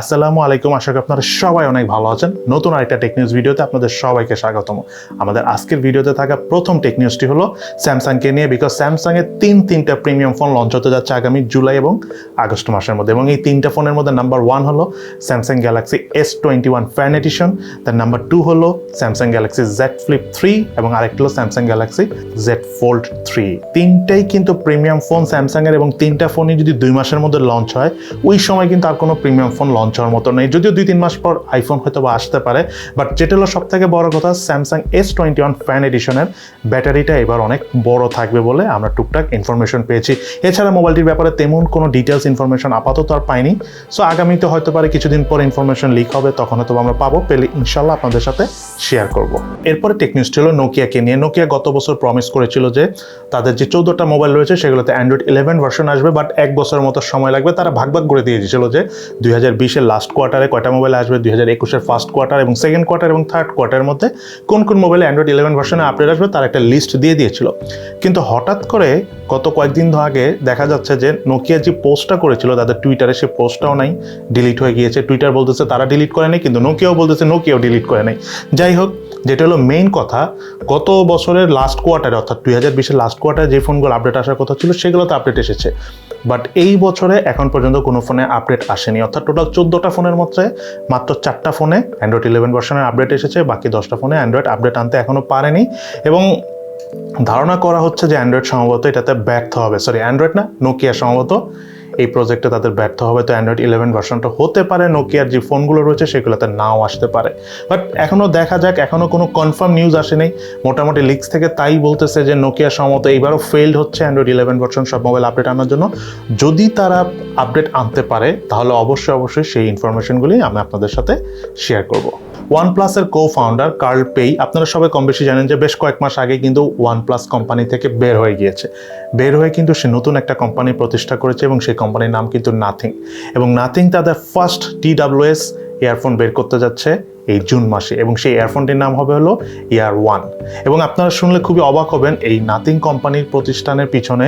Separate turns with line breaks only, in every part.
আসসালামু আলাইকুম। আশা করি আপনারা সবাই অনেক ভালো আছেন। নতুন আরেকটা টেক নিউজ ভিডিওতে আপনাদের সবাইকে স্বাগতম। আমাদের আজকের ভিডিওতে থাকা প্রথম টেক নিউজটি হলো স্যামসাংকে নিয়ে বিকজ স্যামসাংয়ের তিন তিনটা প্রিমিয়াম ফোন লঞ্চ হতে যাচ্ছে আগামী জুলাই এবং আগস্ট মাসের মধ্যে। এবং এই তিনটা ফোনের মধ্যে নাম্বার ওয়ান হলো Samsung Galaxy S twenty one fan edition তার নাম্বার টু হলো Samsung Galaxy Z flip three এবং আরেকটি হলো Samsung Galaxy Z fold three তিনটাই কিন্তু প্রিমিয়াম ফোন স্যামসাংয়ের এবং তিনটা ফোনই যদি দুই মাসের মধ্যে লঞ্চ হয়, ওই সময় কিন্তু আর কোনো প্রিমিয়াম ফোন লঞ্চ হওয়ার মতো নেই। যদিও দুই তিন মাস পর আইফোন হয়তো বা আসতে পারে বাট যেটা হলো সব থেকে বড় কথা Samsung S twenty one fan এডিশনের ব্যাটারিটা এবার অনেক বড় থাকবে বলে আমরা টুকটাক ইনফরমেশন পেয়েছি। এছাড়া মোবাইলটির ব্যাপারে তেমন কোনো ডিটেলস ইনফরমেশন আপাতত আর পাইনি। সো আগামীতে হয়তো পারে কিছুদিন পর ইনফরমেশন লিক হবে, তখন হয়তো আমরা পাবো, পেলে ইনশাল্লাহ আপনাদের সাথে শেয়ার করব। এরপরে টেকনিউজ ছিল নোকিয়াকে নিয়ে। নোকিয়া গত বছর প্রমিস করেছিল যে তাদের যে চৌদ্দটা মোবাইল রয়েছে, সেগুলোতে অ্যান্ড্রয়েড ইলেভেন ভার্সন আসবে বাট এক বছরের মতো সময় লাগবে। তারা ভাগ ভাগ করে দিয়ে দিয়েছিল যে দুই হাজার বিশের লাস্ট কোয়ার্টারে কয়টা মোবাইল আসবে? দুই হাজার একুশের ফার্স্ট কোয়ার্টার এবং সেকেন্ড কোয়ার্টার এবং থার্ড কোয়ার্টারের মধ্যে কোন কোন মোবাইলে অ্যান্ড্রয়েড ইলেভেন ভার্সনে আপডেট আসবে তার একটা লিস্ট দিয়ে দিয়েছিল। কিন্তু হঠাৎ করে গত কয়েকদিন আগে দেখা যাচ্ছে যে নোকিয়া যে পোস্টটা করেছিল, তাদের টুইটারে সে পোস্টটাও নাই ডিলিট হয়ে গিয়েছে। টুইটার বলতেছে তারা ডিলিট করে নাই কিন্তু নোকিয়াও বলতেছে নোকিয়াও ডিলিট করে নাই। যাই হোক যেটা হলো মেইন কথা, গত বছরের লাস্ট কোয়ার্টারে অর্থাৎ দুই হাজার বিশের লাস্ট কোয়ার্টারে যে ফোনগুলো আপডেট আসার কথা ছিল, সেগুলোতে আপডেট এসেছে। বাট এই বছরে এখন পর্যন্ত কোনো ফোনে আপডেট আসেনি। অর্থাৎ টোটাল চোদ্দোটা ফোনের মধ্যে মাত্র চারটা ফোনে অ্যান্ড্রয়েড ইলেভেন ভার্সনের আপডেট এসেছে, বাকি দশটা ফোনে অ্যান্ড্রয়েড আপডেট আনতে এখনও পারেনি। এবং ধারণা করা হচ্ছে যে অ্যান্ড্রয়েড সম্ভবত এটাতে ব্যর্থ হবে। সরি অ্যান্ড্রয়েড না নোকিয়া সম্ভবত। এই প্রজেক্টে তাদের ব্যর্থ হবে, তো অ্যান্ড্রয়েড ইলেভেন ভার্সনটা হতে পারে নোকিয়ার যে ফোনগুলো রয়েছে সেগুলোতে নাও আসতে পারে। বাট এখনও দেখা যাক এখনও কোনো কনফার্ম নিউজ আসেনি মোটামুটি লিক্স থেকে তাই বলতেছে যে নোকিয়া সম্ভবত এইবারও ফেলড হচ্ছে অ্যান্ড্রয়েড ইলেভেন ভার্সন সব মোবাইল আপডেট আনার জন্য। যদি তারা আপডেট আনতে পারে, তাহলে অবশ্যই অবশ্যই সেই ইনফরমেশনগুলি আমি আপনাদের সাথে শেয়ার করব। ওয়ানপ্লাসের কো ফাউন্ডার কার্ল পেই আপনারা সবাই কম বেশি জানেন যে বেশ কয়েক মাস আগে কিন্তু ওয়ানপ্লাস কোম্পানি থেকে বের হয়ে গিয়েছে। বের হয়ে কিন্তু সে নতুন একটা কোম্পানি প্রতিষ্ঠা করেছে এবং সেই কোম্পানির নাম কিন্তু নাথিং। এবং নাথিং তাদের ফার্স্ট টিডাব্লিউএস ইয়ারফোন বের করতে যাচ্ছে এই জুন মাসে। এবং সেই ইয়ারফোনটির নাম হবে হলো ইয়ার ওয়ান এবং আপনারা শুনলে খুবই অবাক হবেন, এই নাথিং কোম্পানির প্রতিষ্ঠানের পিছনে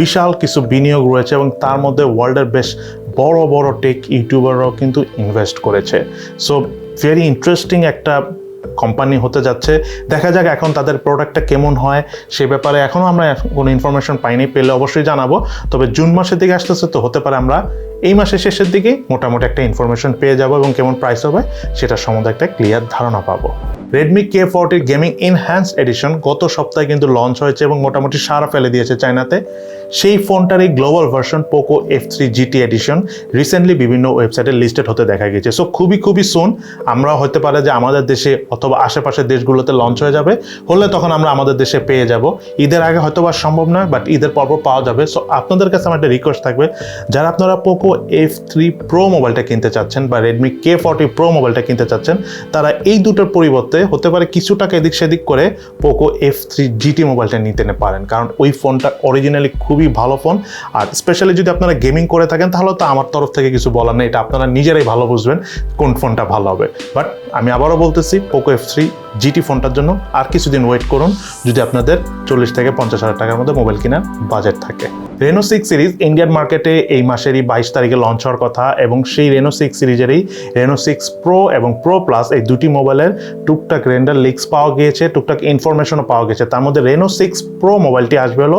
বিশাল কিছু বিনিয়োগ রয়েছে এবং তার মধ্যে ওয়ার্ল্ডের বেশ বড় বড় টেক ইউটিউবাররাও কিন্তু ইনভেস্ট করেছে। সো ভেরি ইন্টারেস্টিং একটা কোম্পানি হতে যাচ্ছে। দেখা যাক এখন তাদের প্রোডাক্টটা কেমন হয়, সে ব্যাপারে এখনও আমরা কোনো ইনফরমেশন পাইনি, পেলে অবশ্যই জানাব। তবে জুন মাসের দিকে আসতেছে তো হতে পারে আমরা এই মাসের শেষের দিকেই মোটামুটি একটা ইনফরমেশন পেয়ে যাব এবং কেমন প্রাইস হবে সেটা সম্বন্ধে একটা ক্লিয়ার ধারণা পাবো। রেডমি কে ফোরটির গেমিং ইনহ্যান্স এডিশন গত সপ্তাহে কিন্তু লঞ্চ হয়েছে এবং মোটামুটি সারা ফেলে দিয়েছে চায়নাতে। সেই ফোনটার এই global version Poco F three GT edition recently বিভিন্ন ওয়েবসাইটে লিস্টেড হতে দেখা গেছে সো খুবই খুবই সুন আমরা হতে পারে যে আমাদের দেশে অথবা আশেপাশের দেশগুলোতে লঞ্চ হয়ে যাবে। হলে তখন আমরা আমাদের দেশে পেয়ে যাব। ঈদের আগে হয়তো বা সম্ভব নয় বাট ঈদের পরপর পাওয়া যাবে। সো আপনাদের কাছে আমার একটা রিকোয়েস্ট থাকবে। যারা আপনারা পোকো এফ থ্রি প্রো মোবাইলটা কিনতে চাচ্ছেন বা রেডমি কে ফর্টি প্রো মোবাইলটা কিনতে চাচ্ছেন, তারা এই দুটোর পরিবর্তে হতে পারে কিছু টাকা এদিক সেদিক করে পোকো এফ থ্রি জিটি মোবাইলটা নিতে পারেন। কারণ ওই ফোনটা অরিজিনালি খুবই ভালো ফোন। আর স্পেশালি যদি আপনারা গেমিং করে থাকেন, তাহলে তো আমার তরফ থেকে কিছু বলার নেই। এটা আপনারা নিজেরাই ভালো বুঝবেন কোন ফোনটা ভালো হবে। বাট আমি আবারও বলতেছি পোকো এফ থ্রি জিটি ফোনটার জন্য আর কিছুদিন ওয়েট করুন। যদি আপনাদের চল্লিশ থেকে পঞ্চাশ হাজার টাকার মধ্যে মোবাইল কেনার বাজেট থাকে। রেনো সিক্স সিরিজ ইন্ডিয়ান মার্কেটে এই মাসেরই বাইশ তারিখে লঞ্চ হওয়ার কথা এবং সেই রেনো সিক্স সিরিজেরই রেনো সিক্স প্রো এবং প্রো প্লাস এই দুটি মোবাইলের টুকটাক রেন্ডার লিক্স পাওয়া গিয়েছে, টুকটাক ইনফরমেশনও পাওয়া গেছে তার মধ্যে রেনো সিক্স প্রো মোবাইলটি আসবে হলো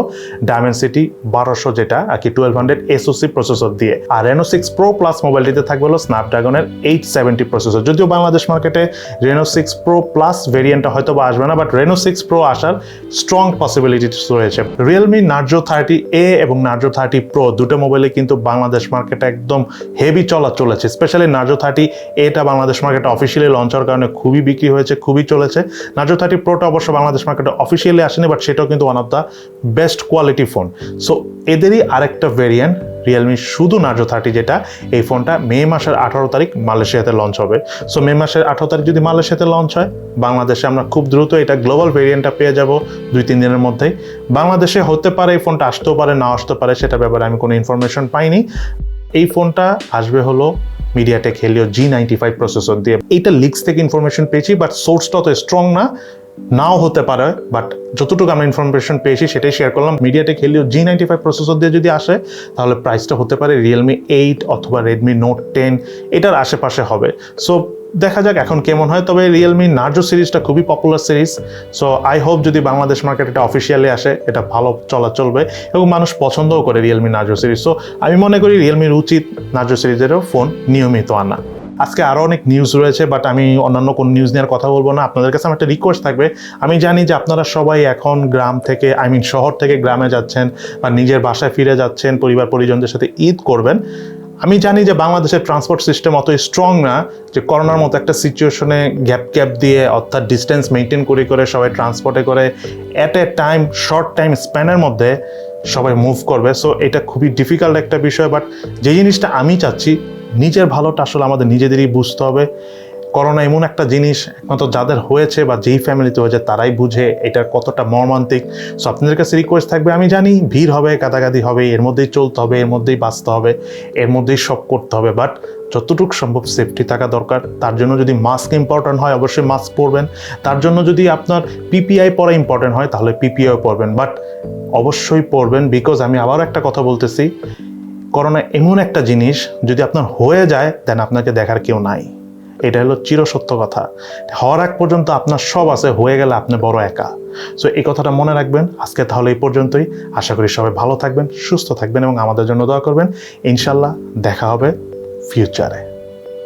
ডায়মেন্সিটি বারোশো যেটা, আর কি টুয়েলভ হান্ড্রেড এসওসি প্রসেসর দিয়ে। আর রেনো সিক্স প্রো প্লাস মোবাইলটিতে থাকবে হলো স্ন্যাপড্রাগনের এইট সেভেন্টি প্রসেসর যদিও বাংলাদেশ মার্কেটে রেনো সিক্স প্রো প্লাস ভেরিয়েন্টটা হয়তো বা আসবে না বাট রেনো সিক্স প্রো আসার স্ট্রং পসিবিলিটিস রয়েছে। রিয়েলমি নার্জো থার্টি এ এবং নার্জো থার্টি প্রো দুটো মোবাইলে কিন্তু বাংলাদেশ মার্কেটে একদম হেভি চলা চলেছে। স্পেশালি নার্জো থার্টি এটা বাংলাদেশ মার্কেটে অফিসিয়ালি লঞ্চ হওয়ার কারণে খুবই বিক্রি হয়েছে, খুবই চলেছে। নার্জো থার্টি প্রোটা অবশ্য বাংলাদেশ মার্কেটে অফিসিয়ালি আসেনি বাট সেটাও কিন্তু one of the best quality phone so এদেরই আরেকটা ভেরিয়েন্ট রিয়েলমি শুধু নার্জো থার্টি যেটা, এই ফোনটা মে মাসের আঠারো তারিখ মালয়েশিয়াতে লঞ্চ হবে। সো মে মাসের আঠারো তারিখ যদি মালয়েশিয়াতে লঞ্চ হয়, বাংলাদেশে আমরা খুব দ্রুত এটা গ্লোবাল ভেরিয়েন্টটা পেয়ে যাব দুই তিন দিনের মধ্যেই। বাংলাদেশে হতে পারে এই ফোনটা আসতেও পারে না আসতে পারে সেটা ব্যাপারে আমি কোনো ইনফরমেশন পাইনি। এই ফোনটা আসবে হলো MediaTek Helio G ninety five processor দিয়ে। এইটা লিক্স থেকে ইনফরমেশন পেয়েছি বাট সোর্সটা তো স্ট্রং না। নাও হতে পারে বাট যতটুকু আমরা ইনফরমেশন পেয়েছি সেটাই শেয়ার করলাম। MediaTek Helio G ninety five processor দিয়ে যদি আসে, তাহলে প্রাইসটা হতে পারে রিয়েলমি এইট অথবা রেডমি নোট টেন এটার আশেপাশে হবে। সো দেখা যাক এখন কেমন হয়। তবে রিয়েলমি নার্জো সিরিজটা খুবই popular series so I hope যদি বাংলাদেশ মার্কেট এটা অফিসিয়ালি আসে, এটা ভালো চলা চলবে এবং মানুষ পছন্দও করে রিয়েলমি নার্জো সিরিজ সো আমি মনে করি রিয়েলমির উচিত নার্জো সিরিজেরও ফোন নিয়মিত আনা। আজকে আরও অনেক নিউজ রয়েছে বাট আমি অন্যান্য কোন নিউজ নেওয়ার কথা বলব না। আপনাদের কাছে আমার একটা রিকোয়েস্ট থাকবে। আমি জানি যে আপনারা সবাই এখন গ্রাম থেকে আই মিন শহর থেকে গ্রামে যাচ্ছেন বা নিজের বাসায় ফিরে যাচ্ছেন পরিবার পরিজনদের সাথে ঈদ করবেন। আমি জানি যে বাংলাদেশের ট্রান্সপোর্ট সিস্টেম অত স্ট্রং না, যে করোনার মতো একটা সিচুয়েশনে গ্যাপ গ্যাপ দিয়ে, অর্থাৎ ডিস্টেন্স মেনটেন করে করে সবাই ট্রান্সপোর্টে করে at a time short time স্প্যানের মধ্যে সবাই মুভ করবে। সো এটা খুবই ডিফিকাল্ট একটা বিষয় বাট যে জিনিসটা আমি চাচ্ছি, নিজের ভালোটা আসলে আমাদের নিজেদেরই বুঝতে হবে। করোনা এমন একটা জিনিস, একমাত্র যাদের হয়েছে বা যেই ফ্যামিলিতে হয়েছে, তারাই বুঝে এটা কতটা মর্মান্তিক। সো আপনাদের কাছে রিকোয়েস্ট থাকবে, আমি জানি ভিড় হবে, গাদাগাদি হবে, এর মধ্যেই চলতে হবে, এর মধ্যেই বাঁচতে হবে, এর মধ্যেই সব করতে হবে। বাট যতটুকু সম্ভব সেফটি থাকা দরকার। তার জন্য যদি মাস্ক ইম্পর্ট্যান্ট হয়, অবশ্যই মাস্ক পরবেন। তার জন্য যদি আপনার পিপিআই পরা ইম্পর্ট্যান্ট হয়, তাহলে পিপিআই পরবেন। বাট অবশ্যই পরবেন বিকজ আমি আবার একটা কথা বলতেছি, করোনা এমন একটা জিনিস, যদি আপনার হয়ে যায় দেন আপনাকে দেখার কেউ নাই। এটা হলো চিরসত্য কথা। হওয়ার এক পর্যন্ত আপনার সব আছে, হয়ে গেলে আপনি বড় একা। সো এই কথাটা মনে রাখবেন। আজকে তাহলে এই পর্যন্তই। আশা করি সবাই ভালো থাকবেন, সুস্থ থাকবেন এবং আমাদের জন্য দোয়া করবেন। ইনশাল্লাহ দেখা হবে ফিউচারে